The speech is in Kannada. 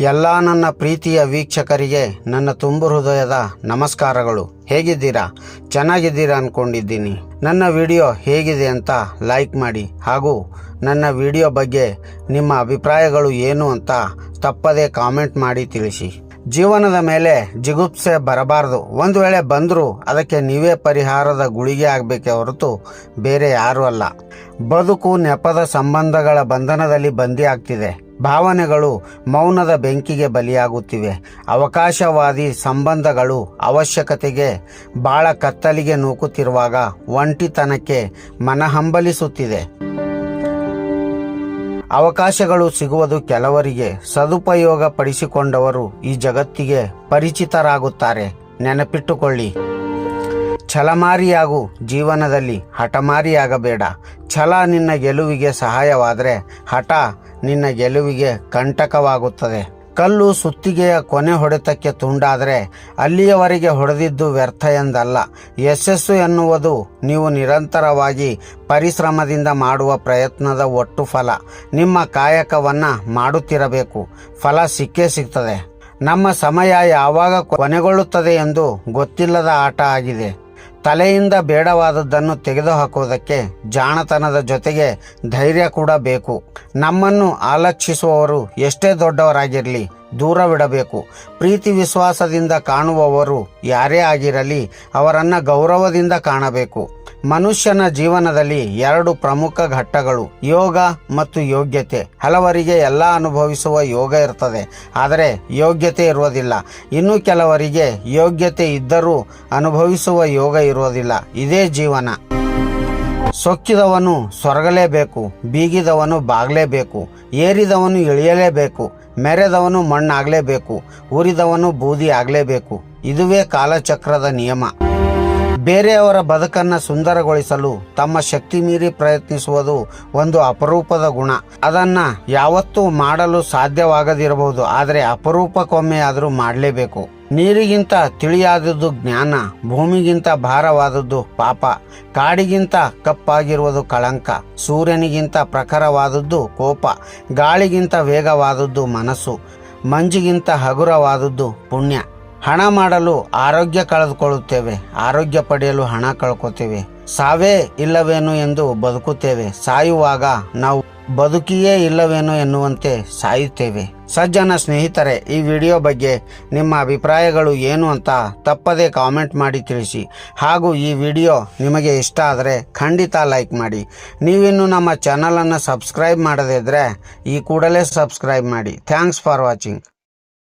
ಎಲ್ಲ ನನ್ನ ಪ್ರೀತಿಯ ವೀಕ್ಷಕರಿಗೆ ನನ್ನ ತುಂಬು ಹೃದಯದ ನಮಸ್ಕಾರಗಳು. ಹೇಗಿದ್ದೀರಾ? ಚೆನ್ನಾಗಿದ್ದೀರಾ ಅಂದ್ಕೊಂಡಿದ್ದೀನಿ ನನ್ನ ವಿಡಿಯೋ ಹೇಗಿದೆ ಅಂತ ಲೈಕ್ ಮಾಡಿ ಹಾಗೂ ನನ್ನ ವಿಡಿಯೋ ಬಗ್ಗೆ ನಿಮ್ಮ ಅಭಿಪ್ರಾಯಗಳು ಏನು ಅಂತ ತಪ್ಪದೇ ಕಾಮೆಂಟ್ ಮಾಡಿ ತಿಳಿಸಿ. ಜೀವನದ ಮೇಲೆ ಜಿಗುಪ್ಸೆ ಬರಬಾರದು. ಒಂದು ವೇಳೆ ಬಂದರೂ ಅದಕ್ಕೆ ನೀವೇ ಪರಿಹಾರದ ಗುಳಿಗೆ ಆಗಬೇಕೆ ಹೊರತು ಬೇರೆ ಯಾರೂ ಅಲ್ಲ. ಬದುಕು ನೆಪದ ಸಂಬಂಧಗಳ ಬಂಧನದಲ್ಲಿ ಬಂದಿ ಆಗ್ತಿದೆ. ಭಾವನೆಗಳು ಮೌನದ ಬೆಂಕಿಗೆ ಬಲಿಯಾಗುತ್ತಿವೆ. ಅವಕಾಶವಾದಿ ಸಂಬಂಧಗಳು ಅವಶ್ಯಕತೆಗೆ ಬಾಳ ಕತ್ತಲಿಗೆ ನೂಕುತ್ತಿರುವಾಗ ಒಂಟಿತನಕ್ಕೆ ಮನಹಂಬಲಿಸುತ್ತಿದೆ. ಅವಕಾಶಗಳು ಸಿಗುವುದು ಕೆಲವರಿಗೆ ಸದುಪಯೋಗ ಪಡಿಸಿಕೊಂಡವರು ಈ ಜಗತ್ತಿಗೆ ಪರಿಚಿತರಾಗುತ್ತಾರೆ. ನೆನಪಿಟ್ಟುಕೊಳ್ಳಿ. ಛಲಮಾರಿಯಾಗು ಜೀವನದಲ್ಲಿ ಹಠಮಾರಿಯಾಗಬೇಡ. ಛಲ ನಿನ್ನ ಗೆಲುವಿಗೆ ಸಹಾಯವಾದರೆ ಹಠ ನಿನ್ನ ಗೆಲುವಿಗೆ ಕಂಟಕವಾಗುತ್ತದೆ. ಕಲ್ಲು ಸುತ್ತಿಗೆಯ ಕೊನೆ ಹೊಡೆತಕ್ಕೆ ತುಂಡಾದರೆ ಅಲ್ಲಿಯವರೆಗೆ ಹೊಡೆದಿದ್ದು ವ್ಯರ್ಥ ಎಂದಲ್ಲ. ಯಶಸ್ಸು ಎನ್ನುವುದು ನೀವು ನಿರಂತರವಾಗಿ ಪರಿಶ್ರಮದಿಂದ ಮಾಡುವ ಪ್ರಯತ್ನದ ಒಟ್ಟು ಫಲ. ನಿಮ್ಮ ಕಾಯಕವನ್ನು ಮಾಡುತ್ತಿರಬೇಕು. ಫಲ ಸಿಕ್ಕೇ ಸಿಗ್ತದೆ. ನಮ್ಮ ಸಮಯ ಯಾವಾಗ ಕೊನೆಗೊಳ್ಳುತ್ತದೆ ಎಂದು ಗೊತ್ತಿಲ್ಲದ ಆಟ ಆಗಿದೆ. ತಲೆಯಿಂದ ಬೇಡವಾದದ್ದನ್ನು ತೆಗೆದುಹಾಕುವುದಕ್ಕೆ ಜಾಣತನದ ಜೊತೆಗೆ ಧೈರ್ಯ ಕೂಡ ಬೇಕು. ನಮ್ಮನ್ನು ಆಲಕ್ಷಿಸುವವರು ಎಷ್ಟೇ ದೊಡ್ಡವರಾಗಿರಲಿ ದೂರವಿಡಬೇಕು ಪ್ರೀತಿ ವಿಶ್ವಾಸದಿಂದ ಕಾಣುವವರು ಯಾರೇ ಆಗಿರಲಿ ಅವರನ್ನು ಗೌರವದಿಂದ ಕಾಣಬೇಕು. ಮನುಷ್ಯನ ಜೀವನದಲ್ಲಿ ಎರಡು ಪ್ರಮುಖ ಘಟ್ಟಗಳು, ಯೋಗ ಮತ್ತು ಯೋಗ್ಯತೆ. ಹಲವರಿಗೆ ಎಲ್ಲ ಅನುಭವಿಸುವ ಯೋಗ ಇರ್ತದೆ, ಆದರೆ ಯೋಗ್ಯತೆ ಇರುವುದಿಲ್ಲ. ಇನ್ನು ಕೆಲವರಿಗೆ ಯೋಗ್ಯತೆ ಇದ್ದರೂ ಅನುಭವಿಸುವ ಯೋಗ ಇರುವುದಿಲ್ಲ. ಇದೇ ಜೀವನ. ಸೊಕ್ಕಿದವನು ಸೊರಗಲೇಬೇಕು ಬೀಗಿದವನು ಬಾಗಲೇಬೇಕು, ಏರಿದವನು ಇಳಿಯಲೇಬೇಕು, ಮೆರೆದವನು ಮಣ್ಣಾಗಲೇಬೇಕು, ಉರಿದವನು ಬೂದಿ ಆಗಲೇಬೇಕು. ಇದುವೇ ಕಾಲಚಕ್ರದ ನಿಯಮ. ಬೇರೆಯವರ ಬದುಕನ್ನು ಸುಂದರಗೊಳಿಸಲು ತಮ್ಮ ಶಕ್ತಿ ಮೀರಿ ಪ್ರಯತ್ನಿಸುವುದು ಒಂದು ಅಪರೂಪದ ಗುಣ. ಅದನ್ನು ಯಾವತ್ತೂ ಮಾಡಲು ಸಾಧ್ಯವಾಗದಿರಬಹುದು, ಆದರೆ ಅಪರೂಪಕ್ಕೊಮ್ಮೆ ಆದರೂ ಮಾಡಲೇಬೇಕು. ನೀರಿಗಿಂತ ತಿಳಿಯಾದದ್ದು ಜ್ಞಾನ, ಭೂಮಿಗಿಂತ ಭಾರವಾದದ್ದು ಪಾಪ, ಕಾಡಿಗಿಂತ ಕಪ್ಪಾಗಿರುವುದು ಕಳಂಕ, ಸೂರ್ಯನಿಗಿಂತ ಪ್ರಖರವಾದದ್ದು ಕೋಪ, ಗಾಳಿಗಿಂತ ವೇಗವಾದದ್ದು ಮನಸ್ಸು, ಮಂಜಿಗಿಂತ ಹಗುರವಾದದ್ದು ಪುಣ್ಯ. ಹಣ ಮಾಡಲು ಆರೋಗ್ಯ ಕಳೆದುಕೊಳ್ಳುತ್ತೇವೆ, ಆರೋಗ್ಯ ಪಡೆಯಲು ಹಣ ಕಳ್ಕೊತೇವೆ. ಸಾವೇ ಇಲ್ಲವೇನು ಎಂದು ಬದುಕುತ್ತೇವೆ. ಸಾಯುವಾಗ ನಾವು ಬದುಕಿಯೇ ಇಲ್ಲವೇನು ಎನ್ನುವಂತೆ ಸಾಯುತ್ತೇವೆ. ಸಜ್ಜನ ಸ್ನೇಹಿತರೆ, ಈ ವಿಡಿಯೋ ಬಗ್ಗೆ ನಿಮ್ಮ ಅಭಿಪ್ರಾಯಗಳು ಏನು ಅಂತ ತಪ್ಪದೇ ಕಾಮೆಂಟ್ ಮಾಡಿ ತಿಳಿಸಿ. ಹಾಗೂ ಈ ವಿಡಿಯೋ ನಿಮಗೆ ಇಷ್ಟ ಆದರೆ ಖಂಡಿತ ಲೈಕ್ ಮಾಡಿ. ನೀವಿನ್ನು ನಮ್ಮ ಚಾನಲನ್ನು ಸಬ್ಸ್ಕ್ರೈಬ್ ಮಾಡದಿದ್ದರೆ ಈ ಕೂಡಲೇ ಸಬ್ಸ್ಕ್ರೈಬ್ ಮಾಡಿ. Thanks for watching.